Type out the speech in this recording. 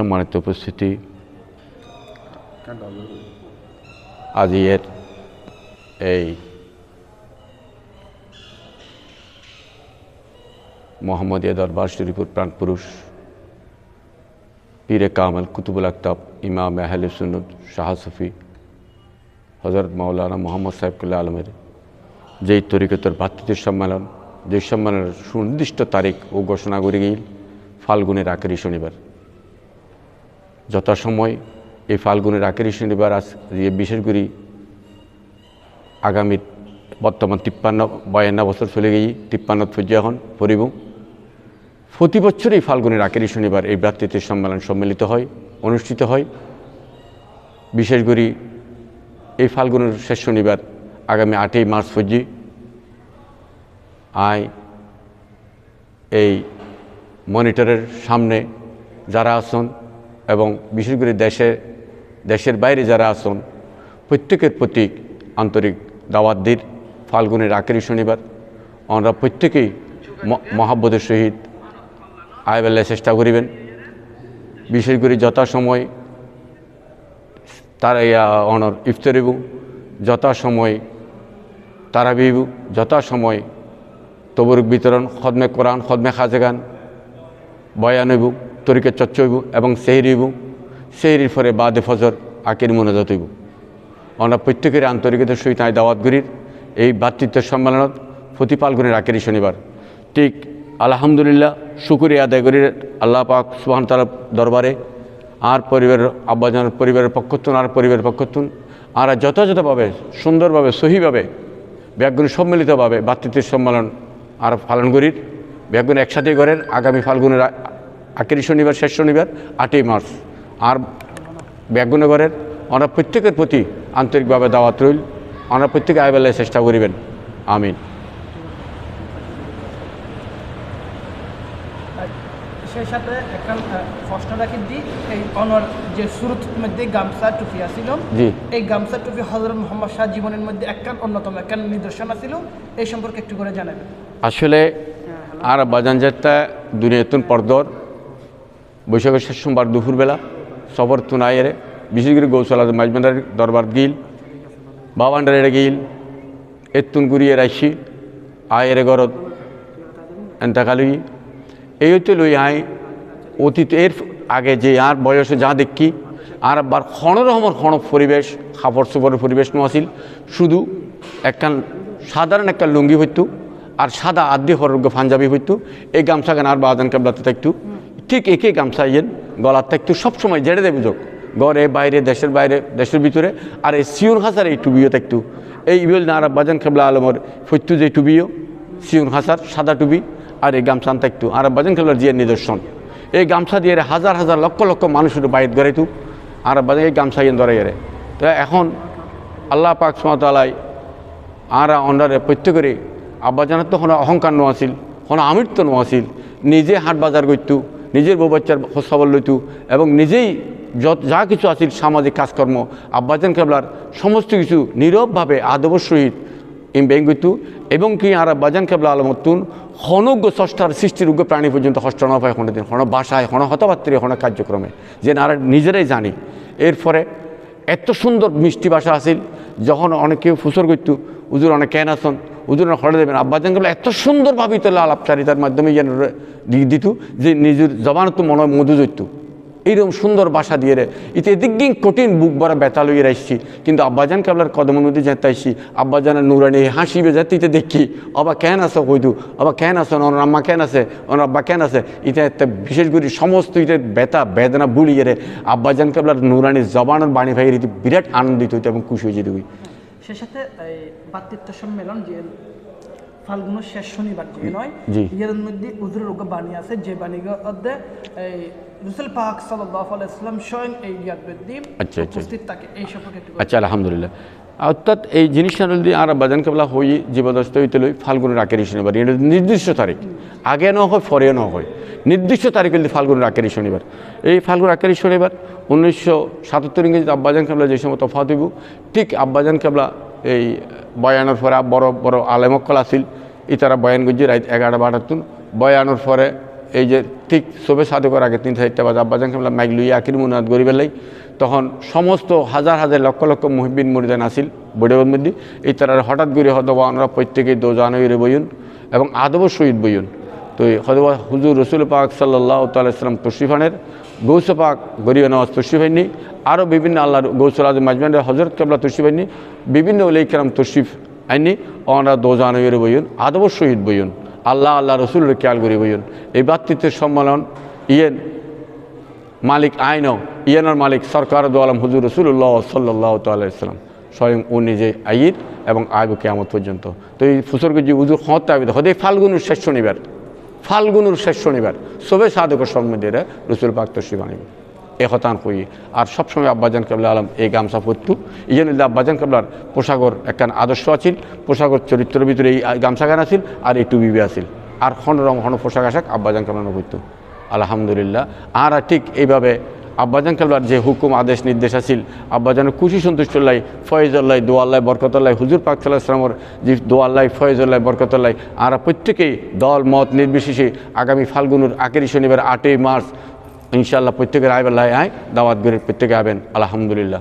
সম্মানিত উপস্থিতি। আজিয়ের এই মোহাম্মদিয়া দরবার শরীফুর প্রাণপুরুষ পীরে কামাল কুতুবুল আক্তাব ইমাম আহলে সুন্নত, শাহ সুফি হজরত মাওলানা মোহাম্মদ সাহেবকুল্লাহ আলমের যেই তরিকতর ভাতৃত্বের সম্মেলন, যে সম্মেলনের সুনির্দিষ্ট তারিখ ও ঘোষণা করে গিয়ে ফাল্গুনের আখেরি শনিবার। যথাসময় এই ফাল্গুনের আখেরি শনিবার আজ বিশেষ করে আগামী বর্তমান তিপ্পান্ন, বায়ান্ন বছর চলে গিয়ে তিপ্পান্ন পর্যায়ে এখন পরিব প্রতি বছরই ফাল্গুনের আখেরি শনিবার এই ভ্রাতৃত্বের সম্মেলন সম্মিলিত হয়, অনুষ্ঠিত হয়। বিশেষ করে এই ফাল্গুনের শেষ শনিবার আগামী আটই মার্চ পর্যন্ত আয় এই মনিটরের সামনে যারা আসন এবং বিশেষ করে দেশে, দেশের বাইরে যারা আসন প্রত্যেকের প্রতি আন্তরিক দাওয়াত দির ফাল্গুনের আখেরি শনিবার, আমরা প্রত্যেকেই মহাব্বতের সহিত আয়বেলায় চেষ্টা করিবেন। বিশেষ করে যথাসময় তারা অনর ইফতারিব যথাসময় তারাবিব যথাসময় তবরুক বিতরণ, খদমে কোরআন, খদমে খাজেগান বয়ানইব তরিকে চচ্চইব এবং সেহরিব। সেহরির ফলে বাদে ফজর, আকির মনোজাত হইব আমরা প্রত্যেকের আন্তরিকতার সহিত আয় দাওয়াত গরির এই ভাতৃত্ব সম্মেলনত প্রতি আকেরি শনিবার। ঠিক আলহামদুলিল্লাহ শুকুরিয়া আদায় করি আল্লাহ পাক সুহান তালা দরবারে আর পরিবারের আব্বাজানের পরিবারের পক্ষতুন আর পরিবারের পক্ষতুন আর যথাযথভাবে, সুন্দরভাবে, সহিভাবে ব্যাগুণ সম্মিলিতভাবে ভাতৃত্বের সম্মেলন আর পালন করির। ব্যাগুণ একসাথে করেন আগামী ফাল্গুনের আখেরি শনিবার শেষ শনিবার আটই মার্চ। আর ব্যাগুণগরের আমরা প্রত্যেকের প্রতি আন্তরিকভাবে দাওয়াত রইল। আমরা প্রত্যেকে আইবেলায় চেষ্টা করিবেন। আমিন। সেই সাথে একটা প্রশ্ন রাখি দি এই অনর যে মধ্যে গামছা টুপি আছিল এই গামছা টুপি হজরত মোহাম্মদ শাহ জীবনের মধ্যে একখান অন্যতম একখান নিদর্শন আছিল। এই সম্পর্কে একটু করে জানাবেন। আসলে আর বাজান যাত্রা দুনিয়াতুন পর্দর। বৈশাখের শেষ সোমবার দুপুরবেলা সবর তুনাইয়েরে বিশেষ করে গৌশালা মাইজমান্ডার দরবার গিল বাবান্ডারে গিল এত্তুন গুড়িয়ে রাইছি আয়ের গরদ এন্তাকালি এই হচ্ছে লই আই অতীত এর আগে যে আর বয়সে যা দেখি, আর আবার ক্ষণ রকমের ক্ষণ পরিবেশ, খাপড় চোপড়ের পরিবেশ নো আছিল, শুধু একখান সাধারণ একটা লুঙ্গি হইতো, আর সাদা আদি হরগ্য পাঞ্জাবি হইতো, এই গামছা গান আর বাদান কাবলাতে থাকতো। ঠিক একই গামছা ইয়েন, গলার থাকতো সবসময় জেড়ে দেবে যোগ। ঘরে বাইরে, দেশের বাইরে, দেশের ভিতরে। আর এই সিউন হাসার এই টুবিও থাকতো এই ইবেল না বাজান কেবলা আলমর ফৈত্তু যে টুবিও সিউন হাসার সাদা টুবি আর এই গামছান থাকতো আর বাজান কেবলার জিয়ার নিদর্শন। এই গামছা দিয়ে হাজার হাজার লক্ষ লক্ষ মানুষের বাইর গড়াইতো আর বাজান এই গামছা ইয়েন ধরে গেলে তো এখন আল্লাহ পাক সুমতালাই আর অন্ডারে প্রত্যেকেরই আব্বাজানের তো কোনো অহংকার নো আছিল, কোনো আমিত্ব নো আছিল, নিজে হাট বাজার করতো। নিজের বউ বাচ্চার খোঁজখবর লইতো এবং নিজেই যত, যা কিছু আছিল সামাজিক কাজকর্ম, আব্বাজান কেবলার সমস্ত কিছু নীরবভাবে আদবর সহিত বেঙ্গুতু এবং কি আর বাজান কেবলা আলমতুন হনজ্ঞ ষষ্ঠার সৃষ্টিযোগ্য প্রাণী পর্যন্ত হষ্ট না পায় কোনো দিন, হন বাসায়, হন হতপাত্রী হন কার্যক্রমে। যে নারা নিজেরাই জানি। এরপরে এত সুন্দর মিষ্টি ভাষা আছিল, যখন অনেকে ফুসর করতো উজুর অনেক ক্যান আসন উজুর হরে দেবেন। আব্বাজান কেবলা এত সুন্দরভাবে তোলা আলাপচারিতার মাধ্যমে যেন দিত যে নিজের জবান তো মনে হয় মধু জৈত এইরকম সুন্দর বাসা দিয়ে রে ইতে দিগ্গিং কঠিন বুক ভরা ব্যথা লইয়ে রাখছি কিন্তু আব্বাজান কাবলার কদমের মধ্যে যেতে আইসি আব্বাজানের নুরানি হাসিবে যেতে ইতে দেখি। অবা কেন আছে কইতু অবা কেন আছে? ওনার আম্মা কেন আছে? ওনার আব্বা কেন আছে? ইতে একটা বিশেষ করে সমস্ত ইতে ব্যথা, বেদনা বুলিয়ে রে আব্বাজান কাবলার নুরানি জবানের বাণী ভাই রীতি বিরাট আনন্দিত হইতো এবং খুশি হয়ে যেত সে সাথে এই ভাতৃত্ব সম্মেলন যে ফাল্গুনের শেষ শনিবার যে নয় ইয়ের মধ্যে উজুর রোগ বাণী আছে যে বাণী মধ্যে এই রসুল পাক সাল্লাহ আলাইসলাম স্বয়ং এই ইয়াদ আচ্ছা, আচ্ছা। উপস্থিত থাকে এই সম্পর্কে আচ্ছা আলহামদুলিল্লাহ। অর্থাৎ এই জিনিসটা যদি আর বাজান কেবলা হই জীবদস্ত হইতে লই ফাল্গুনের আকেরি শনিবার এটা নির্দিষ্ট তারিখ। আগে ন হয়, পরে ন হয়। নির্দিষ্ট তারিখ হলে ফাল্গুনের আকেরি শনিবার এই ফাল্গুন আকেরি শনিবার উনিশশো সাতাত্তর ইংরেজিতে আব্বাজান কেবলা যে সময় তফাত দিব ঠিক আব্বাজান কেবলা এই বয়ানোর পরে বড় বড় আলেমক্কল আছিল ই তারা বয়ান গুজি রাত এগারোটা বারোটা তুন বয়ানোর পরে এই যে ঠিক শোভে সাধকের আগে তিন চারটা বাজে আব্বাজান কেবলা মাইক লুইয়া আকির মুনাদ গরিবের লাই তখন সমস্ত হাজার হাজার লক্ষ লক্ষ মুহিবিন মুরিদান আসিল বড়ের মধ্যে। এই তারা হঠাৎ করে হয়তো ওনারা প্রত্যেকেই দোজানইরে বইন এবং আদব শহীদ বইন। তো হয়তো হুজুর রসুল পাক সাল্লাহ তাল্লাম তশরিফানের, গৌস পাক গরিব নওয়াজ তশরিফাইনি আরও বিভিন্ন আল্লাহর গৌসুল আজম হজরত কেবলা তশরিফাইনি বিভিন্ন উলাই কেরাম তশরিফ আইনি ওনারা দোজানইরে বইন আদব শহীদ বইন। আল্লাহ আল্লাহ রসুলের খেয়াল করি বইন। এই বাতৃত্বের সম্মেলন ইয়েন মালিক আইনও ইয়ানোর মালিক সরকার দু আলম হুজুর রসুল্লাহ সাল্লাহ তাল্লাম স্বয়ং ও নিজে আইর এবং আইব কেয়ামত পর্যন্ত। তো এই ফুসরগজি উজুর হতে আবিদ হতে ফাল্গুনুর শেষ শনিবার, ফাল্গুনের শেষ শনিবার সবে সাধকের সম্বন্ধে রসুল পাক তসিব আনিব। এ হতান কই। আর সবসময় আব্বাজান কাবলা আলম এই গামছা পরতু। ইয়েন আব্বাজান কাবলার পোশাকর একখান আদর্শ আছিল, পোশাকর চরিত্রের ভিতরে এই গামছা গান আছিল আর এই টুবিবি আছিল। আর হন রং হন পোশাক আশাক আব্বাজান কাবলা করতো আলহামদুলিল্লাহ। আর ঠিক এইভাবে আব্বাজান কালবার যে হুকুম, আদেশ, নির্দেশ আছিল আব্বাজানের খুশি সন্তুষ্টল্লাই ফয়েজল্লাই দোয়াল্লাই বরকতল্লাই হুজুর পাক সাল্লাহ ইসলামর যে দোয়াল্লাই ফয়েজল্লাই বরকতল্লাই আর প্রত্যেকেই দল, মত নির্বিশেষে আগামী ফাল্গুনের আকেরি শনিবার আটই মার্চ, ইনশাআল্লাহ প্রত্যেকের আয়বেলায় আয় দাওয়াত করে প্রত্যেকে আবেন। আলহামদুলিল্লাহ।